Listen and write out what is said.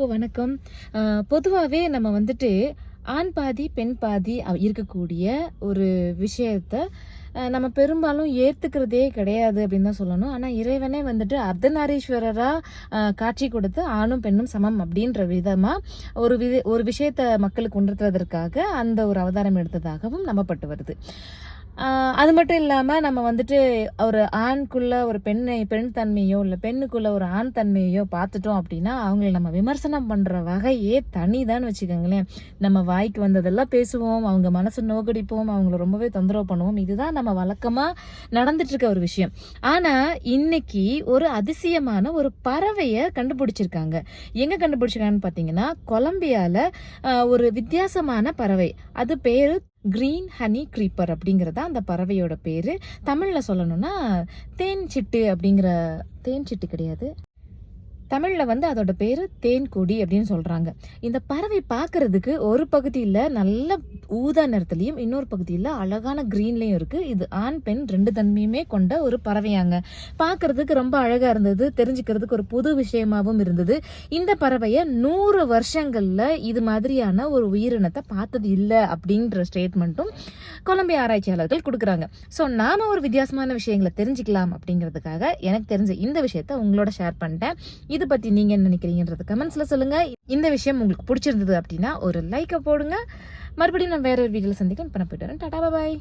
எல்லாருக்கும் வணக்கம். பொதுவாகவே நம்ம வந்துட்டு ஆண் பாதி பெண் பாதி இருக்கக்கூடிய ஒரு விஷயத்த நம்ம பெரும்பாலும் ஏற்றுக்கிறதே கிடையாது அப்படின்னு தான் சொல்லணும். ஆனால் இறைவனே வந்துட்டு அர்த்தநாரீஸ்வரராக காட்சி கொடுத்து ஆணும் பெண்ணும் சமம் அப்படின்ற விதமாக ஒரு வித ஒரு விஷயத்த மக்களுக்கு உணர்த்துவதற்காக அந்த ஒரு அவதாரம் எடுத்ததாகவும் நம்பப்பட்டு வருது. அது மட்டும் இல்லாமல் நம்ம வந்துட்டு ஒரு ஆண்குள்ள ஒரு பெண்ணை பெண் தன்மையோ இல்லை பெண்ணுக்குள்ள ஒரு ஆண் தன்மையோ பார்த்துட்டோம் அப்படின்னா அவங்கள நம்ம விமர்சனம் பண்ணுற வகையே தனிதான்னு வச்சுக்கோங்களேன். நம்ம வாய்க்கு வந்ததெல்லாம் பேசுவோம் அவங்க மனசு நோக்கடிப்போம் அவங்கள ரொம்பவே தொந்தரவு பண்ணுவோம். இதுதான் நம்ம வழக்கமாக நடந்துட்டுருக்க ஒரு விஷயம். ஆனால் இன்னைக்கு ஒரு அதிசயமான ஒரு பறவையை கண்டுபிடிச்சிருக்காங்க. எங்கே கண்டுபிடிச்சிருக்காங்கன்னு பார்த்தீங்கன்னா கொலம்பியாவில் ஒரு வித்தியாசமான பறவை. அது பேர் கிரீன் ஹனி க்ரீப்பர் அப்படிங்கிறத அந்த பறவையோட பேர். தமிழில் சொல்லணும்னா தேன் சிட்டு அப்படிங்கிற தேன் சிட்டு கிடையாது. தமிழில் வந்து அதோட பேர் தேன் கொடி அப்படின்னு சொல்கிறாங்க இந்த பறவை பார்க்குறதுக்கு ஒரு பகுதியில் நல்ல ஊதா நிறத்துலையும் இன்னொரு பகுதியில் அழகான க்ரீன்லேயும் இருக்குது இது ஆண் பெண் ரெண்டு தன்மையுமே கொண்ட ஒரு பறவையாங்க. பார்க்குறதுக்கு ரொம்ப அழகாக இருந்தது. தெரிஞ்சுக்கிறதுக்கு ஒரு புது விஷயமாகவும் இருந்தது. இந்த பறவையை நூறு வருஷங்களில் இது மாதிரியான ஒரு உயிரினத்தை பார்த்தது இல்லை அப்படின்ற ஸ்டேட்மெண்ட்டும் கொலம்பிய ஆராய்ச்சியாளர்கள் கொடுக்குறாங்க. ஸோ நாம் ஒரு வித்தியாசமான விஷயங்களை தெரிஞ்சுக்கலாம் அப்படிங்கிறதுக்காக எனக்கு தெரிஞ்ச இந்த விஷயத்த உங்களோட ஷேர் பண்ணிட்டேன். இதை பற்றி நீங்கள் என்ன நினைக்கிறீங்கன்றது கமெண்ட்ஸில் சொல்லுங்கள் இந்த விஷயம் உங்களுக்கு பிடிச்சிருந்தது அப்படின்னா ஒரு லைக்கை போடுங்க. மறுபடியும் நான் வேற ஒரு வீடியோவில் சந்திக்கிறேன் பண்ண போயிட்டு வரேன். டாடா பாய்